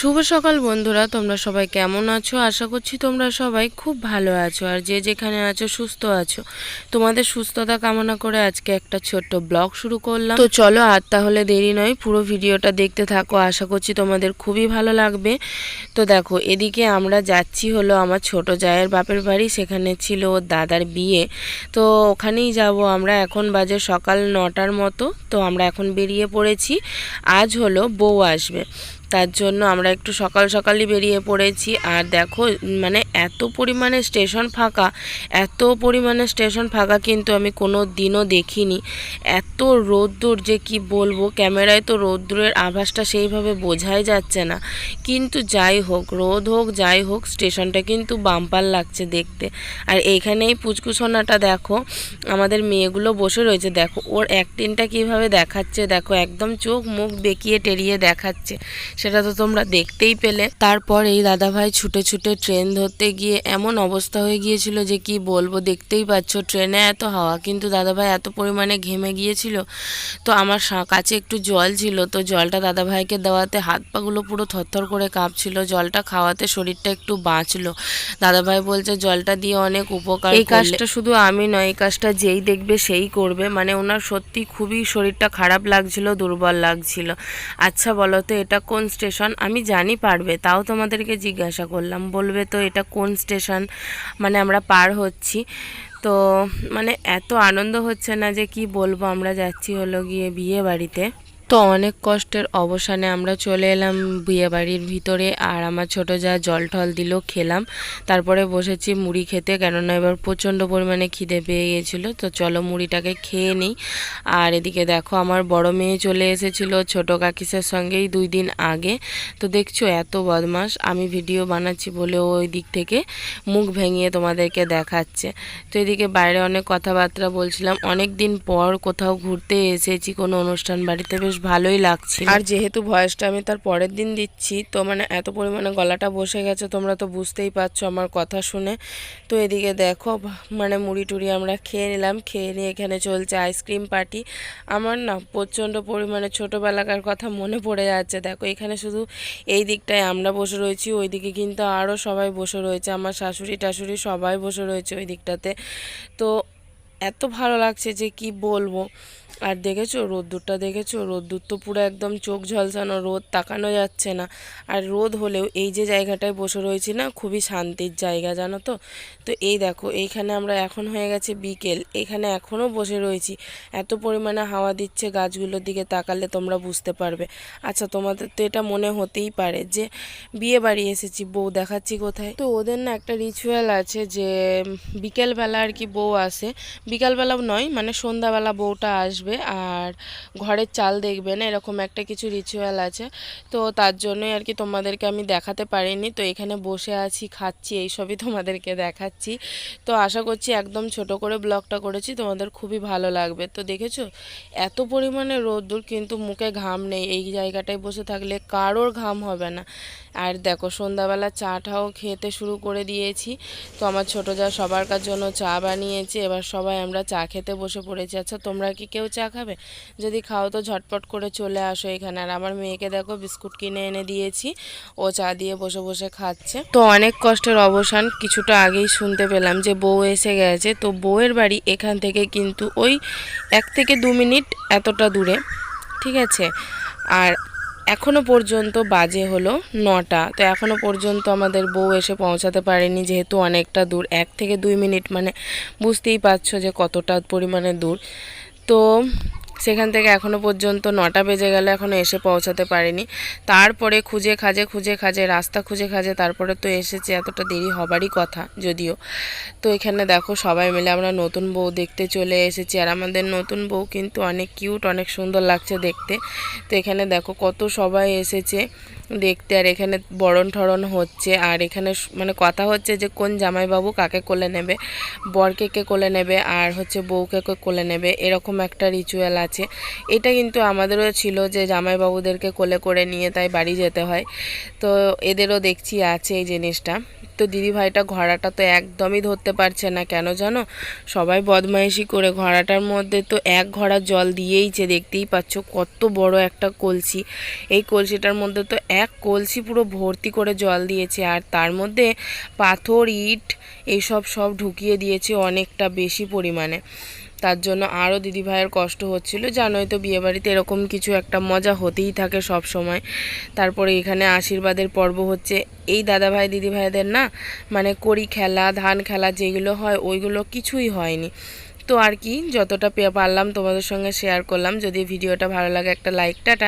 শুভ সকাল বন্ধুরা, তোমরা সবাই কেমন আছো? আশা করছি তোমরা সবাই খুব ভালো আছো আর যে যেখানে আছো সুস্থ আছো। তোমাদের সুস্থতা কামনা করে আজকে একটা ছোট্ট ব্লগ শুরু করলাম। তো চলো আর তাহলে দেরি নয়, পুরো ভিডিওটা দেখতে থাকো। আশা করছি তোমাদের খুবই ভালো লাগবে। তো দেখো, এদিকে আমরা যাচ্ছি হলো আমার ছোট জায়ের বাপের বাড়ি, সেখানে ছিল ওর দাদার বিয়ে। তো ওখানেই যাব আমরা, এখন বাজে সকাল নটার মতো। তো আমরা এখন বেরিয়ে পড়েছি। আজ হলো বউ আসবে। তার জন্য আমরা একটু সকাল সকালই বেরিয়ে পড়েছি। আর দেখো মানে এত পরিমাণে স্টেশন ফাঁকা, এত পরিমাণে স্টেশন ফাঁকা কিন্তু আমি কোনো দিনও দেখিনি। এত রোদ্দুর যে কি বলব, ক্যামেরায় তো রোদ্দুরের আভাসটা সেইভাবে বোঝাই যাচ্ছে না। কিন্তু যাই হোক, রোদ হোক, যাই হোক স্টেশনটা কিন্তু বাম্পার লাগছে দেখতে। আর এইখানেই পুচকুসোনাটা দেখো, আমাদের মেয়েগুলো বসে রয়েছে। দেখো, ওর অ্যাক্টিংটা কীভাবে দেখাচ্ছে, দেখো, একদম চোখ মুখ বেঁকিয়ে টেরিয়ে দেখাচ্ছে। সেটা তো তোমরা দেখতেই পেলে। তারপর এই দাদাভাই ছুটে ছুটে ট্রেন ধরতে গিয়ে এমন অবস্থা হয়ে গিয়েছিল যে কি বলব দেখতেই পাচ্ছ ট্রেনে এত হাওয়া কিন্তু দাদাভাই এত পরিমাণে ঘেমে গিয়েছিল। তো আমার কাছে একটু জল ছিল তো জলটা দাদাভাইকে দেওয়াতে হাত পাগুলো পুরো থরথর করে কাঁপছিল জলটা খাওয়াতে শরীরটা একটু বাঁচলো। দাদাভাই বলছে জলটা দিয়ে অনেক উপকার এই কাজটা শুধু আমি নয় এই কাজটা যেই দেখবে সেই করবে। মানে ওনার সত্যি খুবই শরীরটা খারাপ লাগছিল দুর্বল লাগছিল। আচ্ছা বলো তো এটা কোন স্টেশন? আমি জানি পারবে তাও তোমাদেরকে জিজ্ঞাসা করলাম। বলবে তো এটা কোন স্টেশন মানে আমরা পার হচ্ছি। তো মানে এত আনন্দ হচ্ছে না যে কি বলব, আমরা যাচ্ছি হলো গিয়ে বিয়ে বাড়িতে। তো অনেক কষ্টের অবসানে আমরা চলে এলাম বিয়ে বাড়ির ভিতরে আর আমার ছোট যা জল টল দিল, খেলাম। তারপরে বসেছি মুড়ি খেতে কেননা এবার প্রচণ্ড পরিমাণে খিদে পেয়ে গিয়েছিল। তো চলো মুড়িটাকে খেয়ে নিই। আর এদিকে দেখো আমার বড় মেয়ে চলে এসেছিল ছোট কাকিসের সঙ্গেই দুই দিন আগে। তো দেখছ এত বদমাস আমি ভিডিও বানাচ্ছি বলে ওই দিক থেকে মুখ ভেঙিয়ে তোমাদেরকে দেখাচ্ছে। তো এদিকে বাইরে অনেক কথাবার্তা বলছিলাম। অনেক দিন পর কোথাও ঘুরতে এসেছি, কোনো অনুষ্ঠান বাড়িতে বেশ ভালোই লাগছে আর যেহেতু ভয়েসটা আমি তার পরের দিন দিচ্ছি, তো মানে এত পরিমাণে গলাটা বসে গেছে, তোমরা তো বুঝতেই পারছ আমার কথা শুনে। তো এদিকে দেখো মানে মুড়ি টুড়ি আমরা খেয়ে নিলাম, খেয়ে নিয়ে এখানে চলছে আইসক্রিম পার্টি। আমার না প্রচণ্ড পরিমাণে ছোটোবেলাকার কথা মনে পড়ে যাচ্ছে। দেখো, এখানে শুধু এই দিকটায় আমরা বসে রয়েছি, ওই দিকে কিন্তু আরও সবাই বসে রয়েছে। আমার শাশুড়ি টাশুড়ি সবাই বসে রয়েছে ওই দিকটাতে। তো এত ভালো লাগছে যে কি বলব। আর দেখেছ, রোদ্দুরটা দেখেছ? রোদ্দুর তো পুরো একদম চোখ ঝলসানো, রোদ তাকানো যাচ্ছে না। আর রোদ হলেও এই যে জায়গাটায় বসে রয়েছি না, খুবই শান্তির জায়গা, জানো তো? তো এই দেখো, এইখানে আমরা এখন হয়ে গেছে বিকেল, এখানে এখনও বসে রয়েছি। এত পরিমাণে হাওয়া দিচ্ছে গাছগুলোর দিকে তাকালে তোমরা বুঝতে পারবে। আচ্ছা তোমাদের তো এটা মনে হতেই পারে যে বিয়ে বাড়ি এসেছি, বউ দেখাচ্ছি কোথায়? তো ওদের না একটা রিচুয়াল আছে যে বিকেলবেলা আর কি বউ আসে। বিকালবেলা নয় মানে সন্ধ্যাবেলা বউটা আসবে। আর ঘরের চাল দেখবে না, এরকম একটা কিছু রিচুয়াল আছে। তো তার জন্যই আর কি তোমাদেরকে আমি দেখাতে পারিনি। তো এখানে বসে আছি, খাচ্ছি, এইসবই তোমাদেরকে দেখাচ্ছি। তো আশা করছি একদম ছোট করে ব্লগটা করেছি, তোমাদের খুবই ভালো লাগবে। তো দেখেছ? এত পরিমাণে রোদ্দুর, কিন্তু মুখে ঘাম নেই। এই জায়গাটায় বসে থাকলে কারোর ঘাম হবে না। আর দেখো, সন্ধ্যাবেলা চাটাও খেতে শুরু করে দিয়েছি। তো আমার ছোটো যা সবার কার জন্য চা বানিয়েছে, এবার সবাই আমরা চা খেতে বসে পড়েছি। আচ্ছা তোমরা কি কেউ চা খাবে? যদি খাও তো ঝটপট করে চলে আসো এখানে। আর আমার মেয়েকে দেখো বিস্কুট কিনে এনে দিয়েছি। ও চা দিয়ে বসে বসে খাচ্ছে। তো অনেক কষ্টের অবসান কিছুটা আগেই শুনতে পেলাম যে বউ এসে গেছে। তো বউয়ের বাড়ি এখান থেকে কিন্তু ওই এক থেকে দু মিনিট এতটা দূরে। ঠিক আছে? আর এখনও পর্যন্ত বাজে হলো নটা। তো এখনও পর্যন্ত আমাদের বউ এসে পৌঁছাতে পারেনি যেহেতু অনেকটা দূর। এক থেকে দুই মিনিট মানে বুঝতেই পারছ যে কতটা পরিমাণে দূর। তো সেখান থেকে এখনও পর্যন্ত নটা বেজে গেল, এখনও এসে পৌঁছাতে পারেনি। তারপরে খুঁজে খাজে খুঁজে খাজে, রাস্তা খুঁজে খাজে, তারপরে তো এসেছে, এতটা দেরি হবারই কথা যদিও। তো এখানে দেখো সবাই মিলে আমরা নতুন বউ দেখতে চলে এসেছি, আর আমাদের নতুন বউ কিন্তু অনেক কিউট অনেক সুন্দর লাগছে দেখতে। তো এখানে দেখো কত সবাই এসেছে। দেখতে আর এখানে বরণ ঠরণ হচ্ছে আর এখানে মানে কথা হচ্ছে যে কোন জামাইবাবু কাকে কোলে নেবে, বরকে কে কোলে নেবে আর হচ্ছে বউকে কে কোলে নেবে, এরকম একটা রিচুয়াল আছে। এটা কিন্তু আমাদেরও ছিল যে জামাইবাবুদেরকে কোলে করে নিয়ে তাই বাড়ি যেতে হয়। তো এদেরও দেখছি আছে এই জিনিসটা। তো দিদিভাইটা ঘোড়াটা তো একদমই ধরতে পারছে না। কেন জানো? সবাই বদমাইশি করে ঘোড়াটার মধ্যে তো এক ঘোড়া জল দিয়েইছে দেখতেই পাচ্ছ কত বড় একটা কলসি। এই কলসিটার মধ্যে তো এক কলসি পুরো ভর্তি করে জল দিয়েছে আর তার মধ্যে পাথর, ইট এইসব সব ঢুকিয়ে দিয়েছে অনেকটা বেশি পরিমাণে। তার জন্য আরও দিদিভাইয়ের কষ্ট হচ্ছিল। জানোই তো বিয়েবাড়িতে এরকম কিছু একটা মজা হতেই থাকে সব সময়। তারপরে এখানে আশীর্বাদের পর্ব হচ্ছে। এই দাদাভাই, দিদিভাইদের না মানে করি খেলা, ধান খেলা যেগুলো হয়, ওইগুলো কিছুই হয়নি। তো আর কি, যতটা পারলাম তোমাদের সঙ্গে শেয়ার করলাম। যদি ভিডিওটা ভালো লাগে একটা লাইক টাটা।